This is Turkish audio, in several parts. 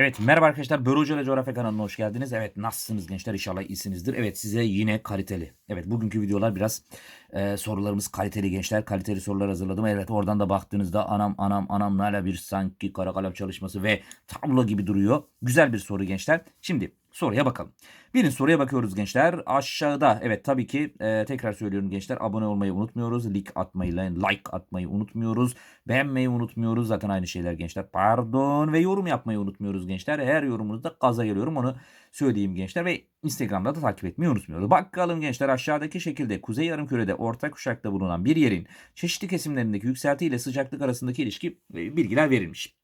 Evet merhaba arkadaşlar Börü Hoca ile Coğrafya kanalına hoş geldiniz. Evet nasılsınız gençler inşallah iyisinizdir. Evet size yine kaliteli. Evet bugünkü videolar biraz e, sorularımız kaliteli gençler. Kaliteli sorular hazırladım. Evet oradan da baktığınızda anam anam anam hala bir sanki kara kalem çalışması ve tablo gibi duruyor. Güzel bir soru gençler. Şimdi soruya bakalım. Birinci soruya bakıyoruz gençler. Aşağıda evet tabii ki e, tekrar söylüyorum gençler abone olmayı unutmuyoruz. Like atmayı, like atmayı unutmuyoruz. Beğenmeyi unutmuyoruz. Zaten aynı şeyler gençler. Pardon ve yorum yapmayı unutmuyoruz gençler. Her yorumunuzda gaza geliyorum onu söyleyeyim gençler ve Instagram'da da takip etmeyi unutmuyoruz. Bakalım gençler aşağıdaki şekilde Kuzey Yarımküre'de orta kuşakta bulunan bir yerin çeşitli kesimlerindeki yükselti ile sıcaklık arasındaki ilişki e, bilgiler verilmiş.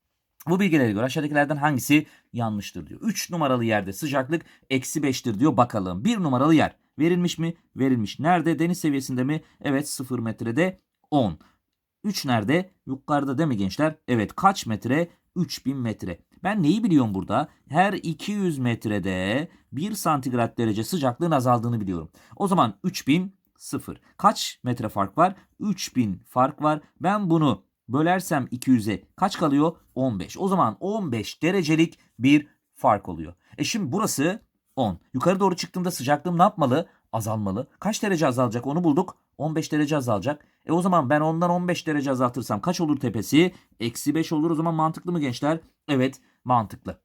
Bu bilgilere göre aşağıdakilerden hangisi yanlıştır diyor. 3 numaralı yerde sıcaklık eksi 5'tir diyor. Bakalım 1 numaralı yer verilmiş mi? Verilmiş. Nerede? Deniz seviyesinde mi? Evet 0 metrede 10. 3 nerede? Yukarıda değil mi gençler? Evet kaç metre? 3000 metre. Ben neyi biliyorum burada? Her 200 metrede 1 santigrat derece sıcaklığın azaldığını biliyorum. O zaman 3000 0. Kaç metre fark var? 3000 fark var. Ben bunu bölersem 200'e kaç kalıyor? 15. O zaman 15 derecelik bir fark oluyor. E şimdi burası 10. Yukarı doğru çıktığımda sıcaklığım ne yapmalı? Azalmalı. Kaç derece azalacak onu bulduk. 15 derece azalacak. E o zaman ben ondan 15 derece azaltırsam kaç olur tepesi? Eksi 5 olur. O zaman mantıklı mı gençler? Evet mantıklı.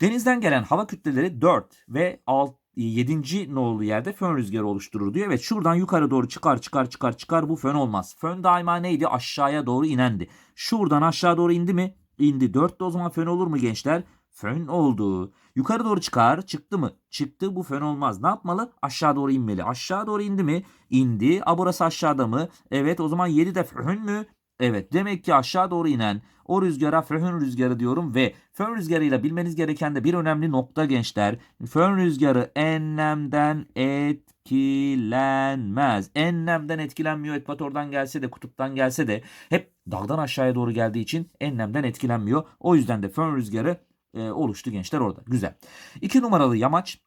Denizden gelen hava kütleleri 4 ve 6 7. nolu yerde fön rüzgarı oluşturur diyor. Evet şuradan yukarı doğru çıkar çıkar çıkar çıkar bu fön olmaz. Fön daima neydi? Aşağıya doğru inendi. Şuradan aşağı doğru indi mi? İndi. 4 de o zaman fön olur mu gençler? Fön oldu. Yukarı doğru çıkar. Çıktı mı? Çıktı. Bu fön olmaz. Ne yapmalı? Aşağı doğru inmeli. Aşağı doğru indi mi? İndi. A burası aşağıda mı? Evet o zaman 7 de fön mü? Evet demek ki aşağı doğru inen o rüzgara fön rüzgarı diyorum ve fön rüzgarıyla bilmeniz gereken de bir önemli nokta gençler. Fön rüzgarı enlemden etkilenmez. Enlemden etkilenmiyor. Ekvatordan gelse de kutuptan gelse de hep dağdan aşağıya doğru geldiği için enlemden etkilenmiyor. O yüzden de fön rüzgarı e, oluştu gençler orada. Güzel. İki numaralı yamaç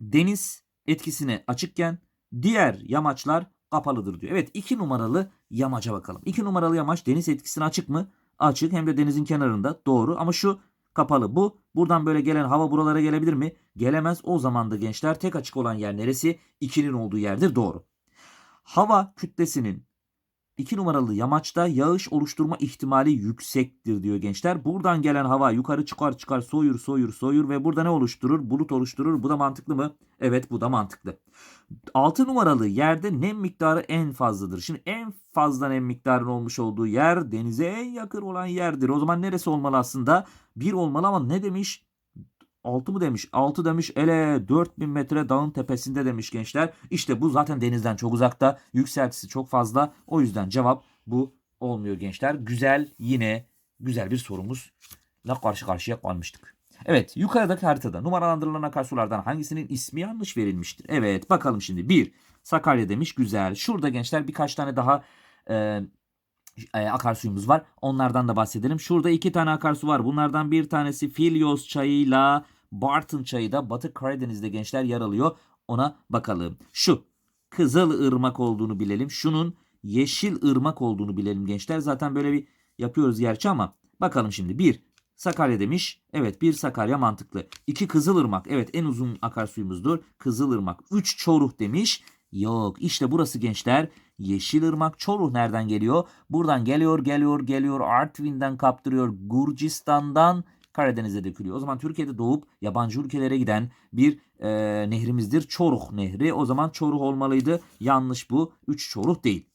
deniz etkisine açıkken diğer yamaçlar kapalıdır diyor. Evet 2 numaralı yamaca bakalım. 2 numaralı yamaç deniz etkisine açık mı? Açık hem de denizin kenarında doğru ama şu kapalı. Bu buradan böyle gelen hava buralara gelebilir mi? Gelemez. O zaman da gençler tek açık olan yer neresi? 2'nin olduğu yerdir doğru. Hava kütlesinin 2 numaralı yamaçta yağış oluşturma ihtimali yüksektir diyor gençler. Buradan gelen hava yukarı çıkar çıkar soyur soyur soyur ve burada ne oluşturur? Bulut oluşturur. Bu da mantıklı mı? Evet bu da mantıklı. 6 numaralı yerde nem miktarı en fazladır. Şimdi en fazla nem miktarının olmuş olduğu yer denize en yakın olan yerdir. O zaman neresi olmalı aslında? 1 olmalı ama ne demiş? 6 mı demiş? 6 demiş. Ele 4000 metre dağın tepesinde demiş gençler. İşte bu zaten denizden çok uzakta. Yükseltisi çok fazla. O yüzden cevap bu olmuyor gençler. Güzel yine güzel bir sorumuzla karşı karşıya kalmıştık. Evet yukarıdaki haritada numaralandırılan akarsulardan hangisinin ismi yanlış verilmiştir? Evet bakalım şimdi. 1. Sakarya demiş güzel. Şurada gençler birkaç tane daha e, e, akarsuyumuz var. Onlardan da bahsedelim. Şurada iki tane akarsu var. Bunlardan bir tanesi Filyos çayıyla Bartın çayı da Batı Karadeniz'de gençler yer alıyor. Ona bakalım. Şu Kızıl Irmak olduğunu bilelim. Şunun Yeşil Irmak olduğunu bilelim gençler. Zaten böyle bir yapıyoruz gerçi ama bakalım şimdi. Bir Sakarya demiş. Evet bir Sakarya mantıklı. İki Kızılırmak. Evet en uzun akarsuyumuzdur. Kızılırmak. Üç Çoruh demiş. Yok işte burası gençler. Yeşilırmak Çoruh nereden geliyor? Buradan geliyor geliyor geliyor Artvin'den kaptırıyor Gürcistan'dan Karadeniz'e dökülüyor. O zaman Türkiye'de doğup yabancı ülkelere giden bir e, nehrimizdir. Çoruh Nehri. O zaman Çoruh olmalıydı. Yanlış bu. 3 Çoruh değil.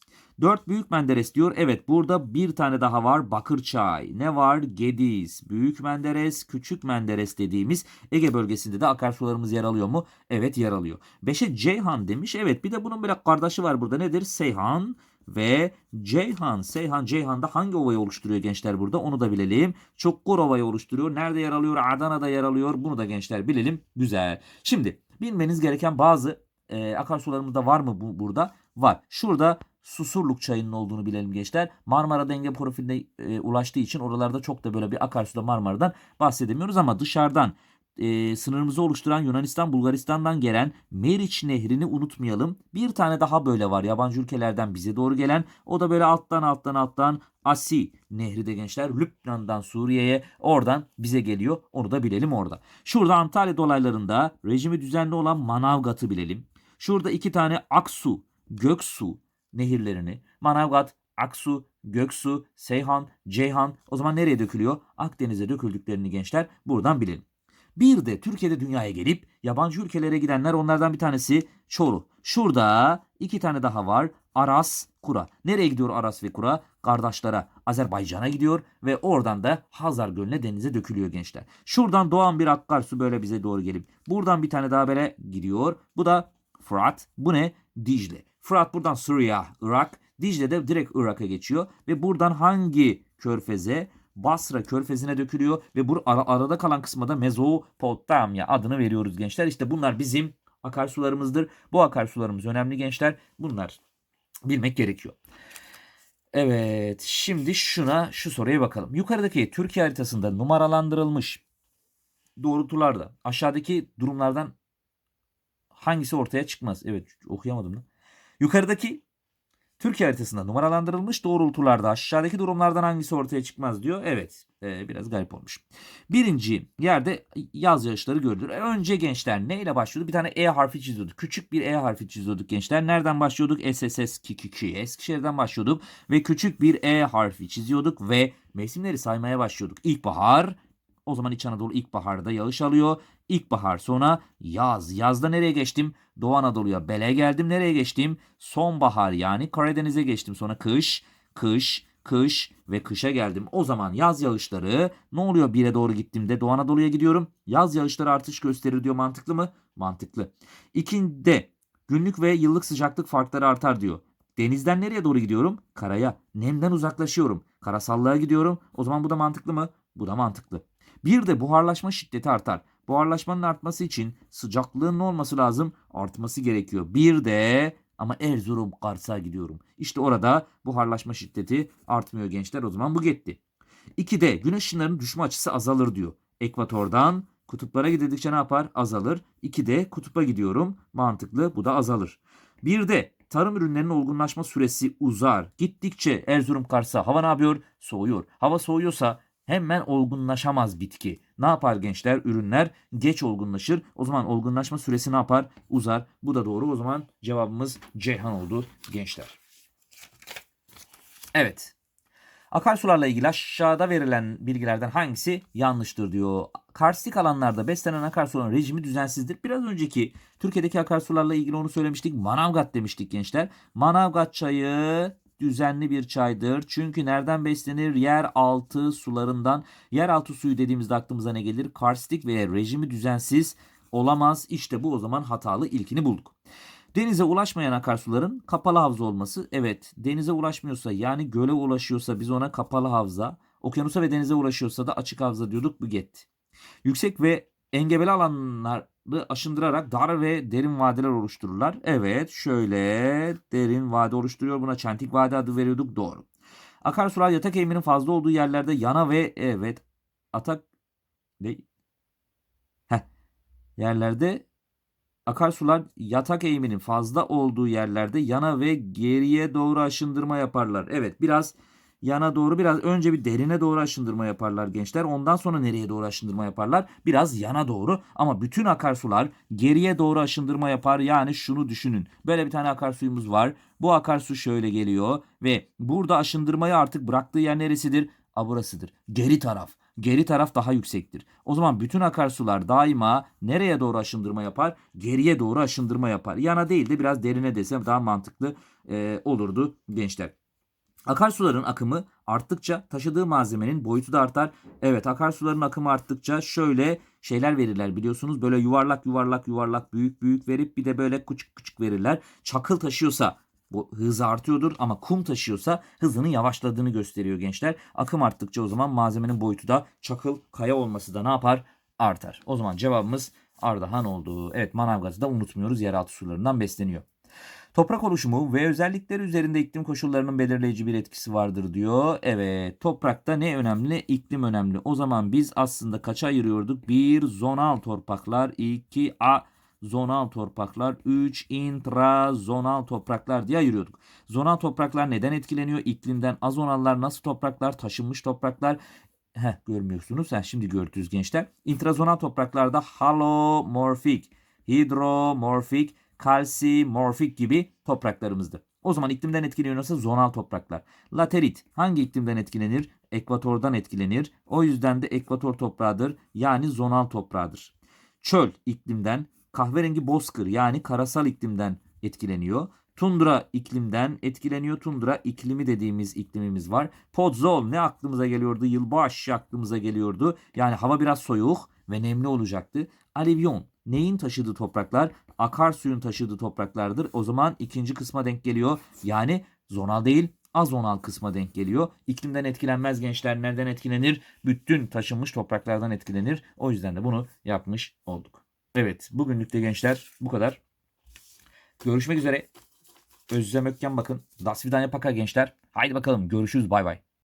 4 Büyük Menderes diyor. Evet burada bir tane daha var. Bakırçay. Ne var? Gediz. Büyük Menderes, Küçük Menderes dediğimiz Ege bölgesinde de akarsularımız yer alıyor mu? Evet yer alıyor. 5'e Ceyhan demiş. Evet bir de bunun böyle kardeşi var burada. Nedir? Seyhan ve Ceyhan. Seyhan Ceyhan'da hangi ovayı oluşturuyor gençler burada? Onu da bilelim. Çokkur ovayı oluşturuyor. Nerede yer alıyor? Adana'da yer alıyor. Bunu da gençler bilelim. Güzel. Şimdi bilmeniz gereken bazı e, akarsularımız da var mı bu burada? Var. Şurada Susurluk çayının olduğunu bilelim gençler. Marmara denge profiline e, ulaştığı için oralarda çok da böyle bir akarsuda Marmara'dan bahsedemiyoruz ama dışarıdan e, sınırımızı oluşturan Yunanistan Bulgaristan'dan gelen Meriç Nehri'ni unutmayalım. Bir tane daha böyle var yabancı ülkelerden bize doğru gelen. O da böyle alttan alttan alttan Asi Nehri de gençler Lübnan'dan Suriye'ye oradan bize geliyor. Onu da bilelim orada. Şurada Antalya dolaylarında rejimi düzenli olan Manavgat'ı bilelim. Şurada iki tane Aksu, Göksu nehirlerini Manavgat, Aksu, Göksu, Seyhan, Ceyhan o zaman nereye dökülüyor? Akdeniz'e döküldüklerini gençler buradan bilelim. Bir de Türkiye'de dünyaya gelip yabancı ülkelere gidenler onlardan bir tanesi Çoruh. Şurada iki tane daha var. Aras, Kura. Nereye gidiyor Aras ve Kura? Kardeşlere Azerbaycan'a gidiyor ve oradan da Hazar Gölü'ne denize dökülüyor gençler. Şuradan doğan bir akarsu böyle bize doğru gelip buradan bir tane daha böyle gidiyor. Bu da Fırat. Bu ne? Dicle. Fırat buradan Suriye, Irak. Dicle de direkt Irak'a geçiyor ve buradan hangi körfeze? Basra körfezine dökülüyor ve bu ara- arada kalan kısma da Mezopotamya adını veriyoruz gençler. İşte bunlar bizim akarsularımızdır. Bu akarsularımız önemli gençler. Bunlar bilmek gerekiyor. Evet, şimdi şuna şu soruya bakalım. Yukarıdaki Türkiye haritasında numaralandırılmış doğrultularda aşağıdaki durumlardan hangisi ortaya çıkmaz? Evet, okuyamadım da. Yukarıdaki Türkiye haritasında numaralandırılmış doğrultularda aşağıdaki durumlardan hangisi ortaya çıkmaz diyor. Evet e, biraz garip olmuş. Birinci yerde yaz yağışları görülür. E, önce gençler neyle başlıyordu? Bir tane E harfi çiziyorduk. Küçük bir E harfi çiziyorduk gençler. Nereden başlıyorduk? SSS Kikiki. Eskişehir'den başlıyorduk. Ve küçük bir E harfi çiziyorduk. Ve mevsimleri saymaya başlıyorduk. İlkbahar. O zaman İç Anadolu ilkbaharda yağış alıyor. İlkbahar sonra yaz. Yazda nereye geçtim? Doğu Anadolu'ya bele geldim. Nereye geçtim? Sonbahar yani Karadeniz'e geçtim. Sonra kış, kış, kış ve kışa geldim. O zaman yaz yağışları ne oluyor bire doğru gittiğimde Doğu Anadolu'ya gidiyorum. Yaz yağışları artış gösterir diyor mantıklı mı? Mantıklı. İkinde günlük ve yıllık sıcaklık farkları artar diyor. Denizden nereye doğru gidiyorum? Karaya. Nemden uzaklaşıyorum. Karasallığa gidiyorum. O zaman bu da mantıklı mı? Bu da mantıklı. Bir de buharlaşma şiddeti artar. Buharlaşmanın artması için sıcaklığın ne olması lazım? Artması gerekiyor. Bir de ama Erzurum Kars'a gidiyorum. İşte orada buharlaşma şiddeti artmıyor gençler. O zaman bu gitti. İki de güneş ışınlarının düşme açısı azalır diyor. Ekvatordan kutuplara gidildikçe ne yapar? Azalır. İki de kutupa gidiyorum. Mantıklı. Bu da azalır. Bir de tarım ürünlerinin olgunlaşma süresi uzar. Gittikçe Erzurum Kars'a hava ne yapıyor? Soğuyor. Hava soğuyorsa hemen olgunlaşamaz bitki. Ne yapar gençler? Ürünler geç olgunlaşır. O zaman olgunlaşma süresi ne yapar? Uzar. Bu da doğru. O zaman cevabımız Ceyhan oldu gençler. Evet. Akarsularla ilgili aşağıda verilen bilgilerden hangisi yanlıştır diyor. Karstik alanlarda beslenen akarsuların rejimi düzensizdir. Biraz önceki Türkiye'deki akarsularla ilgili onu söylemiştik. Manavgat demiştik gençler. Manavgat çayı düzenli bir çaydır. Çünkü nereden beslenir? Yeraltı sularından. Yeraltı suyu dediğimizde aklımıza ne gelir? Karstik ve rejimi düzensiz olamaz. İşte bu o zaman hatalı ilkini bulduk. Denize ulaşmayan akarsuların kapalı havza olması. Evet denize ulaşmıyorsa yani göle ulaşıyorsa biz ona kapalı havza. Okyanusa ve denize ulaşıyorsa da açık havza diyorduk bu gitti. Yüksek ve engebeli alanları aşındırarak dar ve derin vadeler oluştururlar. Evet şöyle derin vade oluşturuyor. Buna çentik vade adı veriyorduk. Doğru. Akarsular yatak eğiminin fazla olduğu yerlerde yana ve evet atak ne? Heh. Yerlerde akarsular yatak eğiminin fazla olduğu yerlerde yana ve geriye doğru aşındırma yaparlar. Evet biraz yana doğru biraz önce bir derine doğru aşındırma yaparlar gençler. Ondan sonra nereye doğru aşındırma yaparlar? Biraz yana doğru ama bütün akarsular geriye doğru aşındırma yapar. Yani şunu düşünün. Böyle bir tane akarsuyumuz var. Bu akarsu şöyle geliyor ve burada aşındırmayı artık bıraktığı yer neresidir? A burasıdır. Geri taraf. Geri taraf daha yüksektir. O zaman bütün akarsular daima nereye doğru aşındırma yapar? Geriye doğru aşındırma yapar. Yana değil de biraz derine desem daha mantıklı e, olurdu gençler. Akarsuların akımı arttıkça taşıdığı malzemenin boyutu da artar. Evet akarsuların akımı arttıkça şöyle şeyler verirler biliyorsunuz. Böyle yuvarlak yuvarlak yuvarlak büyük büyük verip bir de böyle küçük küçük verirler. Çakıl taşıyorsa bu hızı artıyordur ama kum taşıyorsa hızının yavaşladığını gösteriyor gençler. Akım arttıkça o zaman malzemenin boyutu da çakıl kaya olması da ne yapar? Artar. O zaman cevabımız Ardahan oldu. Evet Manavgat'ı da unutmuyoruz. Yeraltı sularından besleniyor. Toprak oluşumu ve özellikleri üzerinde iklim koşullarının belirleyici bir etkisi vardır diyor. Evet toprakta ne önemli? İklim önemli. O zaman biz aslında kaça ayırıyorduk? 1 zonal topraklar, 2 a zonal topraklar, 3 intrazonal topraklar diye ayırıyorduk. Zonal topraklar neden etkileniyor? İklimden azonallar nasıl topraklar? Taşınmış topraklar. Heh, görmüyorsunuz. Ha, şimdi gördünüz gençler. İntrazonal topraklarda halomorfik, hidromorfik, kalsimorfik gibi topraklarımızdı. O zaman iklimden etkileniyorsa zonal topraklar. Laterit hangi iklimden etkilenir? Ekvatordan etkilenir. O yüzden de ekvator toprağıdır. Yani zonal toprağıdır. Çöl iklimden, kahverengi bozkır yani karasal iklimden etkileniyor. Tundra iklimden etkileniyor. Tundra iklimi dediğimiz iklimimiz var. Podzol ne aklımıza geliyordu? Yılbaşı aklımıza geliyordu. Yani hava biraz soğuk ve nemli olacaktı. Alivyon neyin taşıdığı topraklar? Akarsuyun taşıdığı topraklardır. O zaman ikinci kısma denk geliyor. Yani zonal değil azonal kısma denk geliyor. İklimden etkilenmez gençler nereden etkilenir? Bütün taşınmış topraklardan etkilenir. O yüzden de bunu yapmış olduk. Evet bugünlük de gençler bu kadar. Görüşmek üzere. Özlem Ökken bakın. Das Vidanya Paka gençler. Haydi bakalım görüşürüz bay bay.